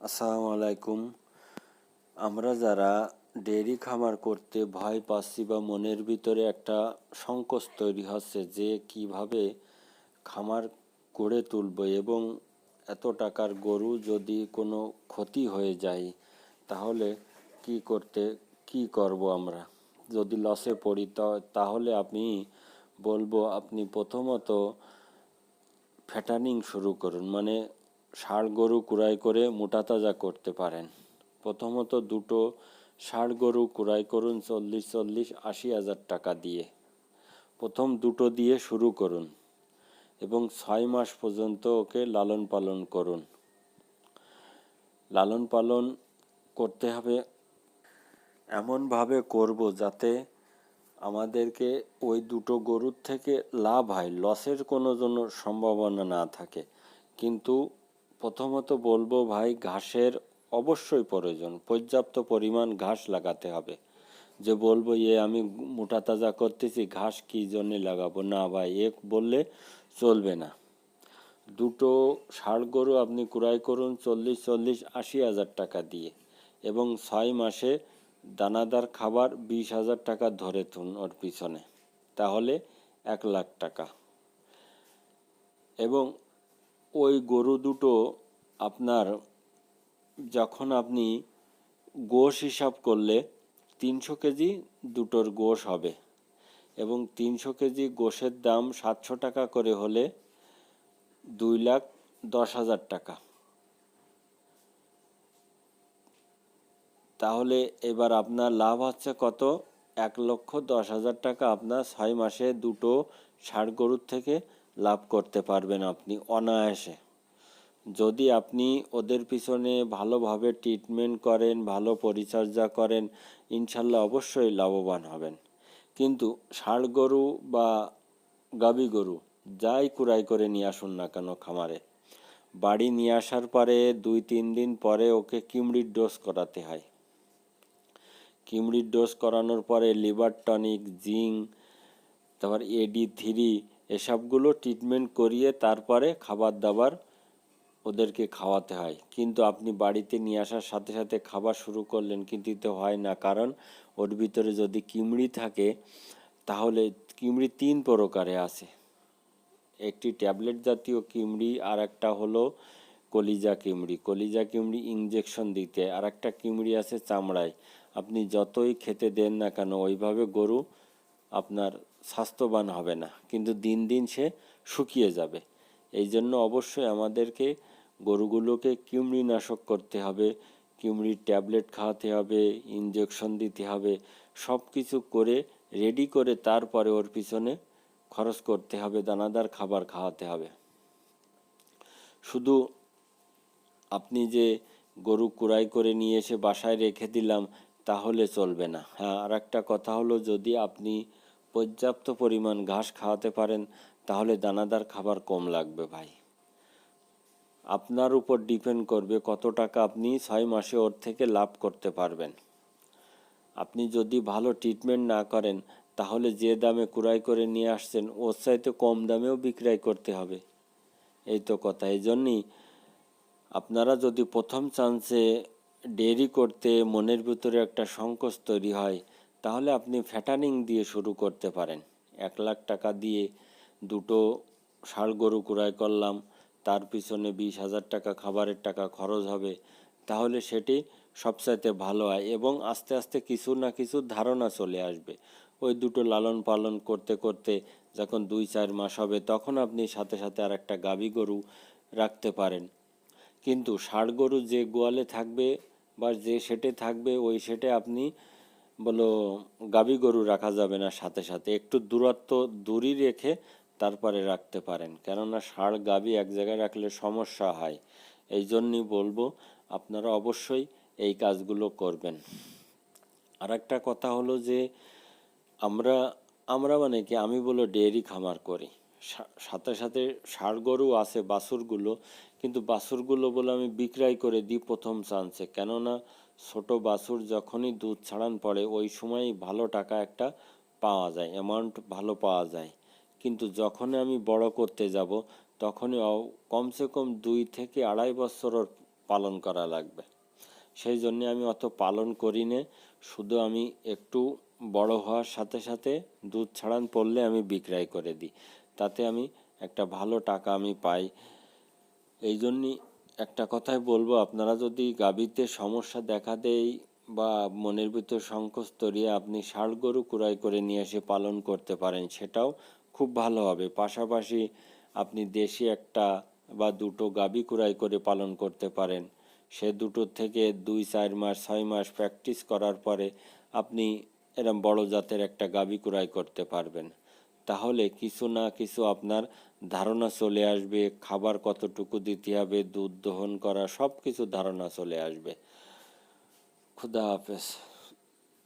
আসসালামু আলাইকুম। আমরা যারা ডেয়ারি খামার করতে ভয় পাচ্ছি বা মনের ভিতরে একটা সংকোচ তৈরি হচ্ছে যে কীভাবে খামার গড়ে তুলব এবং এত টাকার গরু যদি কোনো ক্ষতি হয়ে যায়, তাহলে কি করতে, কি করব আমরা? যদি লসে পড়ি তাহলে আমি বলব আপনি প্রথমত ফ্যাটানিং শুরু করুন। মানে ষাঁড় গরু কুড়াই করে মোটা তাজা করতে পারেন। প্রথমত দুটো ষাঁড় গরু কুড়াই করুন চল্লিশ চল্লিশ আশি হাজার টাকা দিয়ে। প্রথম দুটো দিয়ে শুরু করুন এবং ছয় মাস পর্যন্ত ওকে লালন পালন করুন। লালন পালন করতে হবে এমনভাবে করব যাতে আমাদেরকে ওই দুটো গরুর থেকে লাভ হয়, লসের কোনো জন্য সম্ভাবনা না থাকে। কিন্তু প্রথমত বলব ভাই, ঘাসের অবশ্যই প্রয়োজন। পর্যাপ্ত পরিমাণ ঘাস লাগাতে হবে। যে বলব, এ আমি মোটা তাজা করতেছি, ঘাস কী জন্যে লাগাবো? না ভাই, এ বললে চলবে না। দুটো ষাঁড় গরু আপনি ক্রয় করুন চল্লিশ চল্লিশ, আশি হাজার টাকা দিয়ে এবং ছয় মাসে দানাদার খাবার বিশ হাজার টাকা ধরে তুন ওর পিছনে। তাহলে এক লাখ টাকা। এবং ওই গরু দুটো আপনার যখন আপনি গোশ হিসাব করলে তিনশো কেজি দুটোর গোশ হবে এবং তিনশো কেজি গোশের দাম সাতশো টাকা করে হলে দুই লাখ দশ হাজার টাকা। তাহলে এবার আপনার লাভ হচ্ছে কত? এক লক্ষ দশ হাজার টাকা। আপনার ছয় মাসে দুটো ষাড় গরুর থেকে লাভ করতে পারবেন আপনি অনায়াসে। যদি আপনি ওদের পিছনে ভালোভাবে ট্রিটমেন্ট করেন, ভালো পরিচর্যা করেন, ইনশাল্লাহ অবশ্যই লাভবান হবেন। কিন্তু ষাড় গরু বা গাবি গরু যাই কুড়াই করে নিয়ে আসুন না কেন খামারে। বাড়ি নিয়ে আসার পরে দুই তিন দিন পরে ওকে কিমড়ির ডোজ করাতে হয়। কিমড়ির ডোজ করানোর পরে লিভার টনিক, জিঙ্ক, তারপর এডি থ্রি এসবগুলো ট্রিটমেন্ট করিয়ে তারপরে খাবার দাবার ওদেরকে খাওয়াতে হয়। কিন্তু আপনি বাড়িতে নিয়ে আসার সাথে সাথে খাবার শুরু করলেন, কিন্তু তো হয় না। কারণ ওর ভিতরে যদি কিমড়ি থাকে, তাহলে কিমড়ি তিন প্রকারে আছে। একটি ট্যাবলেট জাতীয় কিমড়ি আর একটা হলো কলিজা কিমড়ি। কলিজা কিমড়ি ইঞ্জেকশন দিতে। আর একটা কিমড়ি আছে চামড়ায়। আপনি যতই খেতে দেন না কেন, ওইভাবে গরু আপনার স্বাস্থ্যবান হবে না, কিন্তু দিন দিন সে শুকিয়ে যাবে। এই জন্য অবশ্যই আমাদেরকে গরুগুলোকে কৃমিনাশক করতে হবে, কিমড়ির ট্যাবলেট খাওয়াতে হবে ইঞ্জেকশন দিতে হবে সব কিছু করে, রেডি করে তারপরে ওর পিছনে খরচ করতে হবে, দানাদার খাবার খাওয়াতে হবে। শুধু আপনি যে গরু কুড়াই করে নিয়ে এসে বাসায় রেখে দিলাম, তাহলে চলবে না। হ্যাঁ আর একটা কথা হলো, যদি আপনি পর্যাপ্ত পরিমাণ ঘাস খাওয়াতে পারেন, তাহলে দানাদার খাবার কম লাগবে ভাই। আপনার উপর ডিপেন্ড করবে কত টাকা আপনি ছয় মাসে ওর থেকে লাভ করতে পারবেন। আপনি যদি ভালো ট্রিটমেন্ট না করেন, তাহলে যে দামে কুড়াই করে নিয়ে আসছেন, ওর চাইতে কম দামেও বিক্রয় করতে হবে। এই তো কথা। এই জন্যই আপনারা যদি প্রথম চান্সে ডেয়ারি করতে মনের ভিতরে একটা সংকোচ তৈরি হয় তাহলে আপনি ফ্যাটানিং দিয়ে শুরু করতে পারেন। এক লাখ টাকা দিয়ে দুটো ষাড় গরু কুড়াই করলাম, তার পিছনে বিশ হাজার টাকা খাবারের টাকা খরচ হবে, তাহলে সেটি সবচাইতে ভালো হয় এবং আস্তে আস্তে কিছু না কিছু ধারণা চলে আসবে। ওই দুটো লালন পালন করতে করতে যখন দুই চার মাস হবে, তখন আপনি সাথে সাথে আর একটা গাভী গরু রাখতে পারেন। কিন্তু ষাড় গরু যে গোয়ালে থাকবে বা যে সেটে থাকবে, ওই সেটে আপনি বলো গাভী গরু রাখা যাবে না সাথে সাথে, একটু দূরত্ব দূরই রেখে তারপরে রাখতে পারেন। কেননা ষাঁড় গাভী এক জায়গায় রাখলে সমস্যা হয়। এই জন্যই বলব, আপনারা অবশ্যই এই কাজগুলো করবেন। আর একটা কথা হলো যে, আমরা আমরা মানে কি, আমি বলো ডেয়ারি খামার করি। সাথে সাথে ষাড় গরু আছে, বাছুরগুলো, কিন্তু বাছুরগুলো বলে আমি বিক্রয় করে দিই প্রথম চান্সে কেননা ছোট বাছুর যখনই দুধ ছাড়ান পড়ে, ওই সময়ই ভালো টাকা একটা পাওয়া যায় অ্যামাউন্ট ভালো পাওয়া যায়। কিন্তু যখনই আমি বড় করতে যাব, তখনই কমসে কম দুই থেকে আড়াই বছর পালন করা লাগবে। সেই জন্য আমি অত পালন করি না, শুধু আমি একটু বড় হওয়ার সাথে সাথে দুধ ছাড়ান পড়লে আমি বিক্রয় করে দিই। তাতে আমি একটা ভালো টাকা আমি পাই। এই জন্যই একটা কথাই বলব, আপনারা যদি গাভীতে সমস্যা দেখা দেয় বা মনের ভিতর সংকোচ তরিয়ে আপনি ষাড় গরু কুড়াই করে নিয়ে এসে পালন করতে পারেন, সেটাও খুব ভালো হবে। পাশাপাশি আপনি দেশি একটা বা দুটো গাভী কুড়াই করে পালন করতে পারেন। সে দুটোর থেকে দুই, চার মাস, ছয় মাস প্র্যাকটিস করার পরে আপনি এরম বড় জাতের একটা গাভী কুড়াই করতে পারবেন। তাহলে কিছু না কিছু আপনার ধারণা চলে আসবে, খাবার কতটুকু দিতে হবে, দুধ দহন করা সব কিছু ধারণা চলে আসবে। খুদা হাফেজ।